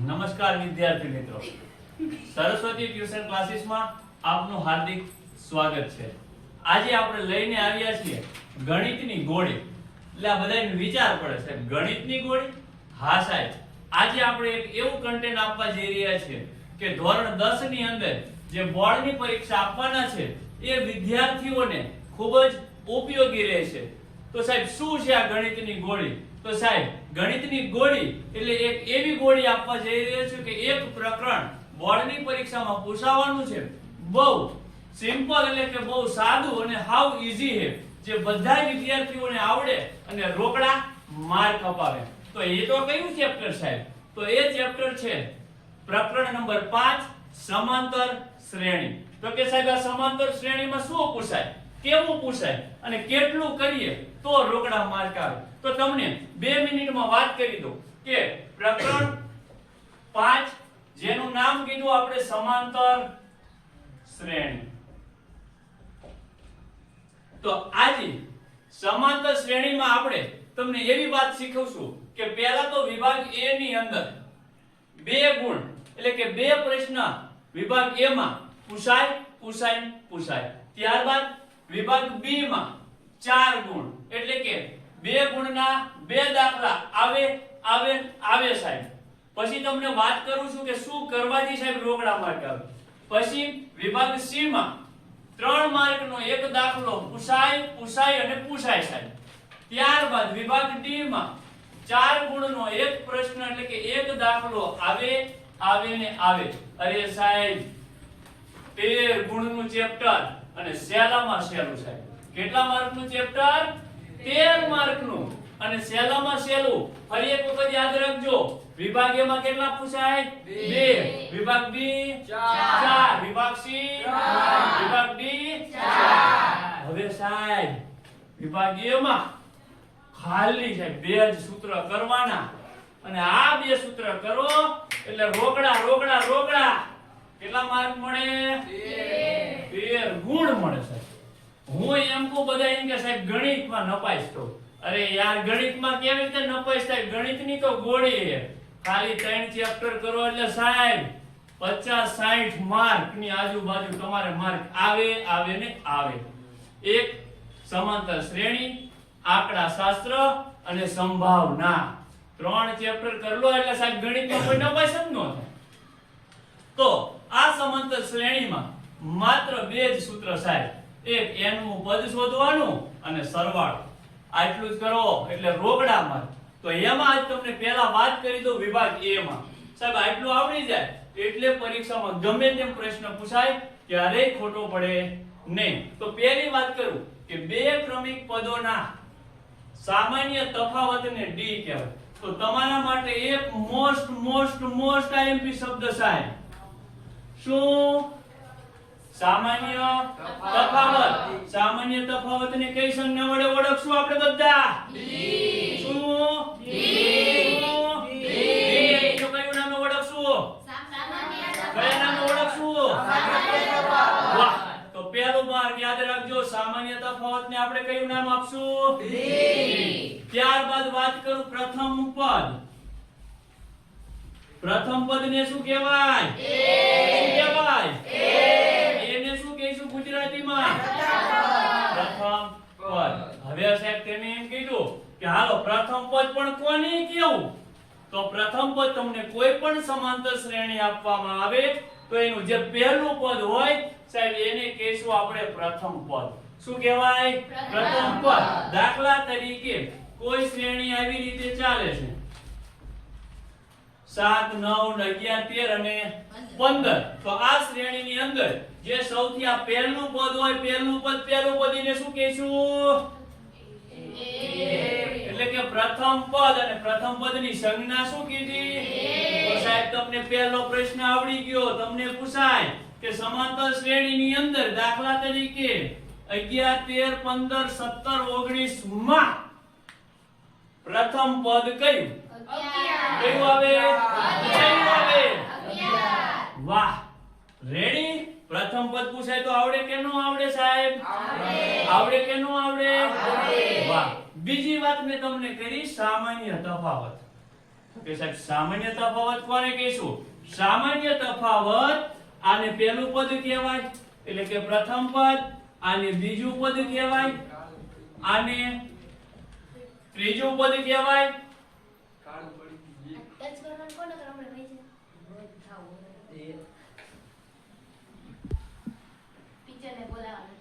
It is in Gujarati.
નમસ્કાર વિદ્યાર્થી મિત્રો. સરસ્વતી ટ્યુશન ક્લાસીસમાં આપનું હાર્દિક સ્વાગત છે. આજે આપણે લઈને આવ્યા છીએ ગણિતની ગોળી. એટલે આ બધાને વિચાર પડે છે, ગણિતની ગોળી? હા સાહેબ, આજે આપણે એક એવું કન્ટેન્ટ આપવા જઈ રહ્યા છીએ કે ધોરણ 10 ની અંદર જે બોર્ડની પરીક્ષા આપવાના છે, એ વિદ્યાર્થીઓને ખૂબ જ ઉપયોગી રહેશે. તો સાહેબ, શું છે આ ગણિતની ગોળી? તો સાહેબ, ગણિતની ગોળી એટલે એક એવી ગોળી આપવા જઈ રહ્યો છું કે એક પ્રકરણ બોર્ડની પરીક્ષામાં પૂછાવાનું છે. બહુ સિમ્પલ એટલે કે બહુ સાદું અને હાવ ઈઝી છે, જે બધા વિદ્યાર્થીઓને આવડે અને રોકડા માર્ક અપાવે. તો એ તો કયું ચેપ્ટર સાહેબ? તો એ ચેપ્ટર છે પ્રકરણ નંબર 5 સમાંતર શ્રેણી. તો કે સાહેબ, આ સમાંતર શ્રેણીમાં શું પૂછાય? કેવું પૂછાય અને કેટલું કરીએ તો રોકડા માર્ક આવે. તો તમને બે મિનિટમાં વાત કરી દઉં કે પ્રકરણ પાંચ, જેનું નામ કીધું આપણે સમાંતર શ્રેણી. તો આજે સમાંતર શ્રેણીમાં આપણે તમને એવી વાત શીખવશું કે પહેલા તો વિભાગ એ ની અંદર બે ગુણ, એટલે કે બે પ્રશ્ન વિભાગ એ માં પૂછાય પૂછાય પૂછાય. ત્યારબાદ વિભાગ B માં ચાર ગુણ. એટલે કે બે ગુણના બે દાખલા આવે આવે આવે સાહેબ. પછી તમને વાત કરું છું કે શું કરવાથી સાહેબ રોકડા માર્ક આવે. પછી વિભાગ C માં ત્રણ માર્કનો એક દાખલો પૂછાય પૂછાય અને પૂછાય સાહેબ. ત્યારબાદ વિભાગ ડી માં ચાર ગુણનો એક પ્રશ્ન એટલે કે એક દાખલો આવે આવે ને આવે. અરે સાહેબ, તેર ગુણનું ચેપ્ટર અને સહેલામાં સહેલું સાહેબ કેટલા માર્કનું ચેપ્ટર? તેર માર્કનું. અને સહેલામાં સહેલું ફરી એક વખત યાદ રાખજો. વિભાગ કેટલા પૂછાય? બે. વિભાગ બી? ચાર. વિભાગ સી? વિભાગ ડી? હવે સાહેબ વિભાગમાં ખાલી છે બે જ સૂત્ર કરવાના. અને આ બે સૂત્ર કરો એટલે રોકડા રોકડા રોકડા. કેટલા માર્ક મળે? ગુણ મળે સાહેબ. હું એમ કહું બધા એમ કે સાહેબ, ગણિતમાં નપાઈશ તો. અરે યાર, ગણિતમાં કેવી રીતે નપાઈશ સાહેબ? ગણિતની તો ગોળી ખાલી ત્રણ ચેપ્ટર કરો એટલે સાહેબ, પચાસ સાઠ માર્કની આજુબાજુ તમારે માર્ક આવે આવે ને આવે. એક સમાંતર શ્રેણી, આંકડા શાસ્ત્ર અને સંભાવના. ત્રણ ચેપ્ટર કરલો એટલે સાહેબ ગણિતમાં કોઈ નપાઈશ જ ન તો આ સમાંતર શ્રેણીમાં માત્ર બે જ સૂત્ર સાહેબ. એક n નું પદ શોધવાનું અને સરવાળો. આટલું જ કરો એટલે રોકડા માર્ક તો એમાં આજ તમને પહેલા વાત કરી દો વિભાગ A માં. સાહેબ, આટલું આવડી જાય એટલે પરીક્ષામાં ગમે તેમ પ્રશ્ન પૂછાય, ક્યારેય ખોટો પડે નહીં. તો પહેલી વાત કરું કે બે ક્રમિક પદોના સામાન્ય તફાવતને ડી કહેવાય. તો તમારા માટે એક મોસ્ટ મોસ્ટ મોસ્ટ આઈએમપી શબ્દ સાહેબ. શું? સામાન્ય તફાવત. સામાન્ય તફાવતને કઈ સંજ્ઞા વડે ઓળખશું આપણે બધા? શું? શું? કયું નામે ઓળખશું? કયા નામે ઓળખશું? વાહ. તો પહેલું માર્ક યાદ રાખજો. સામાન્ય તફાવતને આપણે કયું નામ આપશું? ત્યારબાદ વાત કરું પ્રથમ પદ. પ્રથમ પદને શું કહેવાય એને શું કહીશું ગુજરાતીમાં પ્રથમ પદ. હવે સાહેબ તેને એમ કીધું કે હાલો પ્રથમ પદ પણ કોને કેવું તો પ્રથમ પદ તમને કોઈ પણ સમાંતર શ્રેણી આપવામાં આવે તો એનું જે પહેલું પદ હોય સાહેબ એને કહેશું આપણે પ્રથમ પદ. શું કહેવાય? પ્રથમ પદ. દાખલા તરીકે કોઈ શ્રેણી આવી રીતે ચાલે છે? સાત નવ ને અગિયાર તેર અને પંદર. તો આ શ્રેણીની અંદર જે સૌથી આ પહેલું પદ હોય પહેલું પદ પહેલું પદ એને શું કહેશું? એટલે કે પ્રથમ પદ અને પ્રથમ પદની સંજ્ઞા શું કીધી? તો સાહેબ તમને પહેલો પ્રશ્ન આવડી ગયો. તમને પૂછાય કે સમાંતર શ્રેણીની અંદર દાખલા તરીકે 11 13 15 17 19 માં પ્રથમ પદ કયું? કયું આવે? કયું આવે? વાહ. રેડી પ્રથમ પદ પૂછાય તો આવડે કે નો આવડે સાહેબ? આવડે. કે નો આવડે? વાહ. બીજી વાત મેં તમને કરી સામાન્ય તફાવત. કે સાહેબ સામાન્ય તફાવત કોને કહીશું? સામાન્ય તફાવત આને પહેલું પદ કહેવાય એટલે કે પ્રથમ પદ આને બીજું પદ કહેવાય આને ત્રીજું પદ કહેવાય. ટચ કરવાનું કોને કરો આપણે ભાઈ છે ટીચરને બોલાવવાનું